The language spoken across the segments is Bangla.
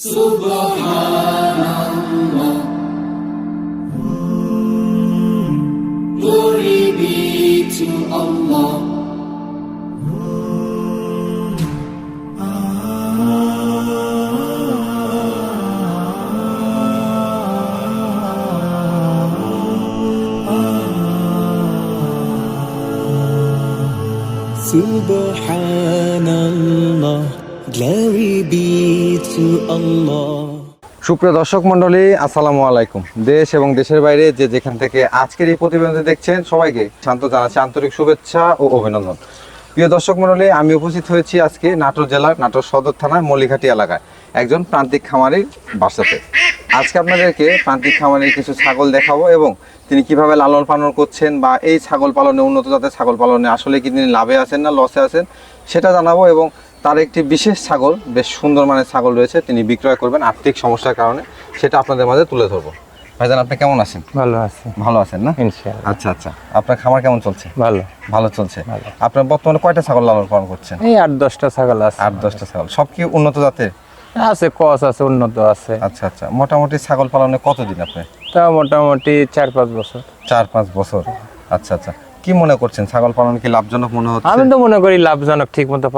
سبحان الله Glory be to Allah Subhanallah, glory be সুপ্রিয় দর্শক মন্ডলী আসসালামু আলাইকুম। দেশ এবং দেশের বাইরে যে যেখান থেকে আজকের এই প্রতিবেদন দেখছেন, সবাইকে শান্ত জানাচ্ছি আন্তরিক শুভেচ্ছা ও অভিনন্দন। প্রিয় দর্শক মন্ডলী আমি উপস্থিত হয়েছি আজকে নাটোর জেলার নাটোর সদর থানার মল্লিঘাটি এলাকায়, একজন প্রান্তিক খামারির বাসাতে। আজকে আপনাদেরকে প্রান্তিক খামারির কিছু ছাগল দেখাবো এবং তিনি কীভাবে লালন পালন করছেন বা এই ছাগল পালনে উন্নত জাতের ছাগল পালনে আসলে কি তিনি লাভে আছেন না লসে আছেন, সেটা জানাব এবং তার একটি বিশেষ ছাগল বেশ সুন্দর মানের ছাগল রয়েছে তিনি বিক্রয় করবেন আর্থিক সমস্যার কারণে সেটা আপনাদের মাঝে তুলে ধরবো। ভাইজান আপনি কেমন আছেন? ভালো আছে। ভালো আছেন না? ইনশাআল্লাহ। আচ্ছা আচ্ছা। আপনার খামার কেমন চলছে? ভালো। ভালো চলছে? আপনার বর্তমানে কয়টা ছাগল লালন পালন করছেন? এই আট দশটা ছাগল আছে। আট দশটা ছাগল। সব কি উন্নত জাতের? আছে কস আছে উন্নত আছে। আচ্ছা আচ্ছা। মোটামুটি ছাগল পালনে কতদিন আপনি? তা মোটামুটি চার পাঁচ বছর। চার পাঁচ বছর। আচ্ছা আচ্ছা। কি মনে করছেন? ছাগল পালন কি লাভজনক মনে হচ্ছে? আমি তো মনে করি লাভজনক ঠিক মতো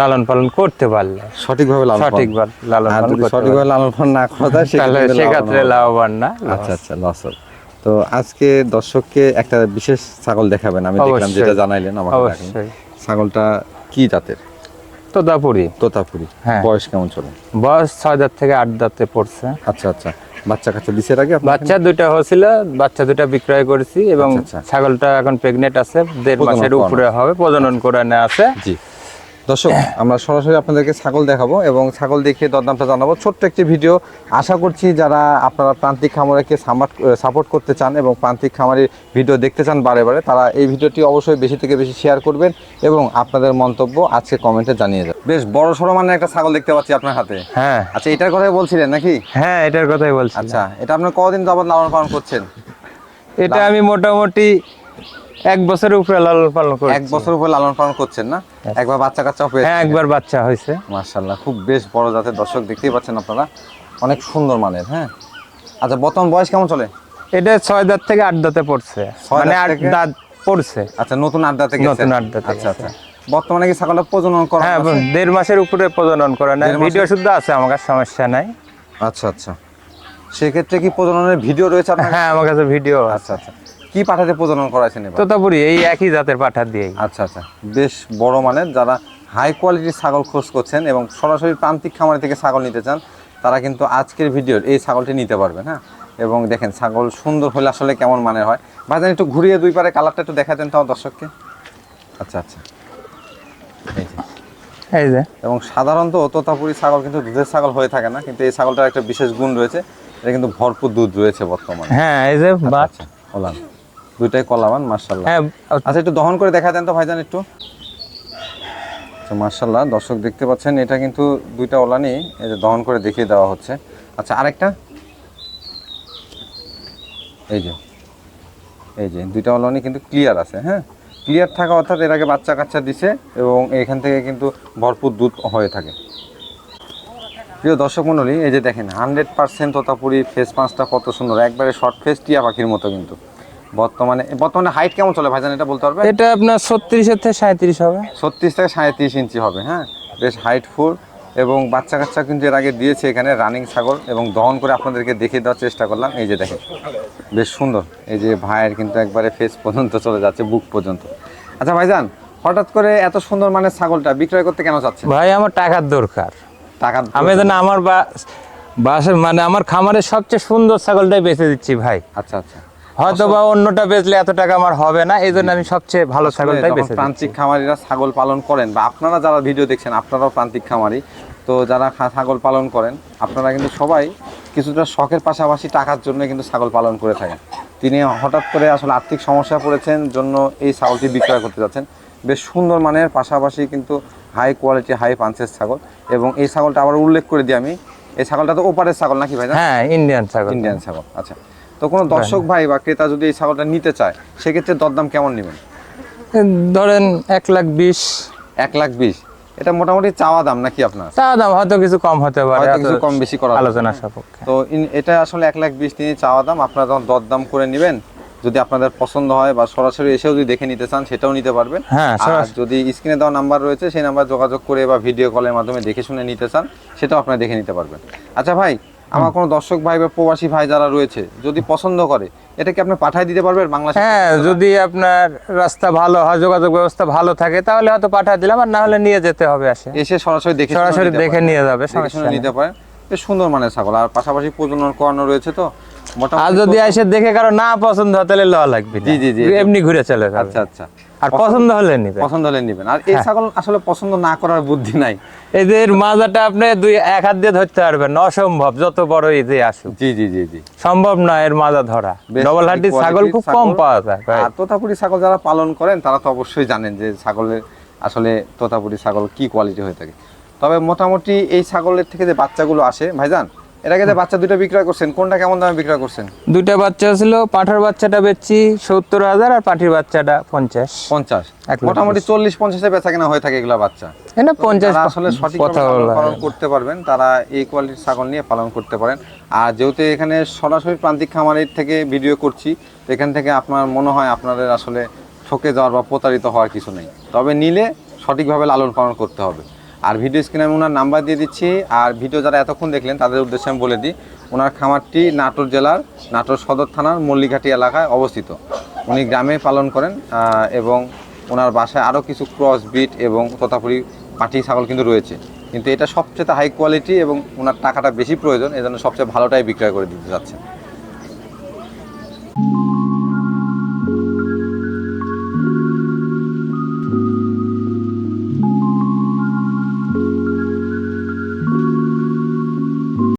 লালন পালন করতে পারলে। সঠিকভাবে লালন পালন। সঠিক লালন পালন করতে সঠিকভাবে লালন পালন না করা যায় সেক্ষেত্রে লাভবান না। আচ্ছা আচ্ছা লস তো আজকে দর্শককে একটা বিশেষ ছাগল দেখাবেন। আমি দেখলাম যেটা জানাইলেন আমাকে ছাগলটা কি জাতের? তোতাপুরি। তোতাপুরি। হ্যাঁ। বয়স কেমন চলে? বয়স ছয় দাঁত থেকে আট দাঁতে পড়ছে। আচ্ছা আচ্ছা। বাচ্চা কাচ্চা দিছে আগে বাচ্চা দুইটা হয়েছিল বাচ্চা দুইটা বিক্রয় করেছি এবং আচ্ছা, আচ্ছা। ছাগলটা এখন প্রেগনেন্ট আছে দেড় মাসের উপরে হবে প্রজনন করে নেওয়া আছে। জি। দর্শক আমরা সরাসরি আপনাদেরকে ছাগল দেখাবো এবং ছাগল দেখিয়ে দরদামটা জানাব। ছোট্ট একটি ভিডিও। আশা করছি যারা আপনারা প্রান্তিক খামারকে সাপোর্ট করতে চান এবং প্রান্তিক খামারের ভিডিও দেখতে চান বারে বারে তারা এই ভিডিওটি অবশ্যই বেশি থেকে বেশি শেয়ার করবেন এবং আপনাদের মন্তব্য আজকে কমেন্টে জানিয়ে যাবেন বেশ বড় সড়ো মানে একটা ছাগল দেখতে পাচ্ছি আপনার হাতে। হ্যাঁ। আচ্ছা এটার কথাই বলছিলেন নাকি? হ্যাঁ এটার কথাই বলছি আচ্ছা এটা আপনার কদিন যাবত লালন পালন করছেন? এটা আমি মোটামুটি এক বছরের উপরে লালন পালন করি এক বছর উপরে লালন পালন করছেন না? একবার বাচ্চা কাচ্চা পেয়ে হ্যাঁ একবার বাচ্চা হয়েছে। মার্শাল্লাহ খুব বেশ বড় জাতের দর্শক দেখতেই পাচ্ছেন আপনারা। অনেক সুন্দর মানের হ্যাঁ? আচ্ছা বর্তমান বয়স কেমন চলে? এটা ছয় দাঁত থেকে আট দাঁতে পড়ছে। মানে আট দাঁত পড়ছে। আচ্ছা নতুন আড্ডা থেকে নতুন আড্ডাতে আচ্ছা আচ্ছা। বর্তমানে কি ছাগলটা প্রজনন করা হ্যাঁ দেড় মাসের উপরে প্রজনন করে না ভিডিও শুদ্ধ আছে আমার কাছে সমস্যা নাই। আচ্ছা আচ্ছা। সেক্ষেত্রে কি প্রজননের ভিডিও রয়েছে আপনার? হ্যাঁ আমার কাছে ভিডিও আচ্ছা আচ্ছা। কি পাঠাতে প্রজনন করাইছেন তোতাপুরি এই একই জাতের পাঠা দিয়েই। আচ্ছা আচ্ছা। বেশ বড় মানের যারা হাই কোয়ালিটির ছাগল খোঁজ করছেন এবং সরাসরি প্রান্তিক খামার থেকে ছাগল নিতে চান তারা কিন্তু আজকের ভিডিওর এই ছাগলটি নিতে পারবেন হ্যাঁ? এবং দেখেন ছাগল সুন্দর হলে আসলে কেমন মানের হয়। ভাইজান একটু ঘুরিয়ে দুই পারে কালারটা একটু দেখা দেখাতেন তাও দর্শককে। আচ্ছা আচ্ছা। এই যে। এই যে। এবং সাধারণত তোতাপুরি ছাগল কিন্তু দুধের ছাগল হয়ে থাকে না কিন্তু এই ছাগলটার একটা বিশেষ গুণ রয়েছে এটা কিন্তু ভরপুর দুধ রয়েছে বর্তমানে। হ্যাঁ এই যে আচ্ছা কলাম দুইটাই কলাবান মার্শাল্লাহ হ্যাঁ আচ্ছা একটু দহন করে দেখা দেন তো ভাইজান একটু। আচ্ছা মার্শাল্লাহ দর্শক দেখতে পাচ্ছেন এটা কিন্তু দুইটা ওলানি এই যে দহন করে দেখিয়ে দেওয়া হচ্ছে। আচ্ছা আরেকটা। এই যে এই যে দুইটা ওলানি কিন্তু ক্লিয়ার আছে হ্যাঁ? ক্লিয়ার থাকা অর্থাৎ এর আগে বাচ্চা কাচ্চা দিছে এবং এখান থেকে কিন্তু ভরপুর দুধ হয়ে থাকে। প্রিয় দর্শক মণ্ডলী এই যে দেখেন হান্ড্রেড পার্সেন্ট তোতাপুরি ফেস পাঁচটা কত সুন্দর। একবারে শর্ট ফেস টিয়া পাখির মতো কিন্তু। বর্তমানে বর্তমানে হাইট কেমন চলে ভাইজান? এটা বলতে পারবে এটা আপনার ছত্রিশের থেকে সাঁত্রিশ হবে। ছত্রিশ থেকে সাঁত্রিশ ইঞ্চি হবে হ্যাঁ? বেশ হাইট ফুল এবং বাচ্চা কাচ্চা কিন্তু এর আগে দিয়েছে এখানে রানিং ছাগল এবং দহন করে আপনাদেরকে দেখিয়ে দেওয়ার চেষ্টা করলাম। এই যে দেখেন বেশ সুন্দর। এই যে ভাইয়ের কিন্তু একবারে ফেস পর্যন্ত চলে যাচ্ছে বুক পর্যন্ত। আচ্ছা ভাইজান হঠাৎ করে এত সুন্দর মানের ছাগলটা বিক্রয় করতে কেন চাচ্ছেন? ভাই আমার টাকার দরকার। টাকা আমি যেন আমার বা- বাসে মানে আমার খামারের সবচেয়ে সুন্দর ছাগলটাই বেচে দিচ্ছি ভাই। আচ্ছা আচ্ছা। হয়তো বা অন্যটা বেচলে এত টাকা আমার হবে না এই জন্য আমি সবচেয়ে ভালো ছাগলটাই দিচ্ছি প্রান্তিক খামারিরা ছাগল পালন করেন বা আপনারা যারা ভিডিও দেখছেন আপনারাও প্রান্তিক খামারি তো যারা ছাগল পালন করেন আপনারা কিন্তু সবাই কিছুটা শখের পাশাপাশি টাকার জন্য কিন্তু ছাগল পালন করে থাকেন। তিনি হঠাৎ করে আসলে আর্থিক সমস্যা পড়েছেন জন্য এই ছাগলটি বিক্রয় করতে যাচ্ছেন। বেশ সুন্দর মানের পাশাপাশি কিন্তু হাই কোয়ালিটি হাই পাঞ্চের ছাগল এবং এই ছাগলটা আবার উল্লেখ করে দিই আমি এই ছাগলটা তো ওপারের ছাগল নাকি ভাই হ্যাঁ ইন্ডিয়ান ছাগল। ইন্ডিয়ান ছাগল আচ্ছা। তো কোনো দর্শক ভাই বা ক্রেতা যদি এই ছাগলটা নিতে চায় সেক্ষেত্রে দরদাম কেমন নেবেন? ধরেন এক লাখ বিশ। এক লাখ বিশ। এটা মোটামুটি চাওয়া দাম নাকি আপনার? চা দাম হয়তো কিছু কম হতে পারে কিছু কম বেশি করা আলোচনা সাপেক্ষে। তো এটা আসলে এক লাখ বিশ তিনি চাওয়া দাম আপনারা যখন দরদাম করে নেবেন যদি আপনাদের পছন্দ হয় বা সরাসরি এসেও যদি দেখে নিতে চান সেটাও নিতে পারবেন। হ্যাঁ, যদি স্ক্রিনে দেওয়া নাম্বার রয়েছে সেই নাম্বার যোগাযোগ করে বা ভিডিও কলের মাধ্যমে দেখে শুনে নিতে চান সেটাও আপনারা দেখে নিতে পারবেন। আচ্ছা ভাই আমার কোনো দর্শক ভাই বা প্রবাসী ভাই যারা রয়েছে যদি পছন্দ করে এটা কি আপনি পাঠিয়ে দিতে পারবেন বাংলাদেশ হ্যাঁ যদি আপনার রাস্তা ভালো হয় যোগাযোগ ব্যবস্থা ভালো থাকে তাহলে হয়তো পাঠিয়ে দিলাম আর না হলে নিয়ে যেতে হবে আসে এসে সরাসরি দেখে সরাসরি দেখে নিয়ে যাবে নেই। নিতে পারে সুন্দর মানের ছাগল আর পাশাপাশি প্রজনন করানো রয়েছে তো। আর যদি এসে দেখে কারও না পছন্দ হয় তাহলে লওয়া লাগবে জি, জি, জি। এমনি ঘুরে চলে আচ্ছা আচ্ছা। আর পছন্দ হলে পছন্দ হলে নেবেন। আর এই ছাগল আসলে পছন্দ না করার বুদ্ধি নাই। এদের মাজাটা আপনি দুই এক হাত দিয়ে ধরতে পারবেন অসম্ভব যত বড় যে আসুক। জি জি জি জি। সম্ভব না এর মাজা ধরা। ডবল হাড্ডি ছাগল খুব কম পাওয়া যায় আর তোতাপুরি ছাগল যারা পালন করেন তারা তো অবশ্যই জানেন যে ছাগলের আসলে তোতাপুরি ছাগল কি কোয়ালিটি হয়ে থাকে। তবে মোটামুটি এই ছাগলের থেকে যে বাচ্চাগুলো আসে ভাইজান এর আগে যে বাচ্চা দুটো বিক্রয় করছেন কোনটা কেমন দামে বিক্রয় করছেন? দুইটা বাচ্চা ছিল পাঠার বাচ্চাটা বেচছি সত্তর হাজার আর পাঠির বাচ্চাটা পঞ্চাশ। পঞ্চাশ। মোটামুটি চল্লিশ পঞ্চাশে বেচা কেনা হয়ে থাকে এগুলা বাচ্চা। এটা পঞ্চাশ আসলে সঠিক পালন করতে পারবেন তারা এই কোয়ালিটির ছাগল নিয়ে পালন করতে পারেন। আর যেহেতু এখানে সরাসরি প্রান্তিক খামারের থেকে ভিডিও করছি এখান থেকে আপনার মনে হয় আপনাদের আসলে ঠকে যাওয়ার বা প্রতারিত হওয়ার কিছু নেই। তবে নিলে সঠিকভাবে লালন পালন করতে হবে। আর ভিডিও স্ক্রিনে আমি ওনার নাম্বার দিয়ে দিচ্ছি। আর ভিডিও যারা এতক্ষণ দেখলেন, তাদের উদ্দেশ্যে আমি বলে দিই, ওনার খামারটি নাটোর জেলার, নাটোর সদর থানার মল্লিঘাটি এলাকায় অবস্থিত। উনি গ্রামে পালন করেন এবং ওনার বাসায় আরও কিছু ক্রস বিট এবং তোতাপুরি পাটি ছাগল কিন্তু রয়েছে। কিন্তু এটা সবচেয়ে হাই কোয়ালিটি এবং ওনার টাকাটা বেশি প্রয়োজন, এজন্য সবচেয়ে ভালোটাই বিক্রয় করে দিতে যাচ্ছেন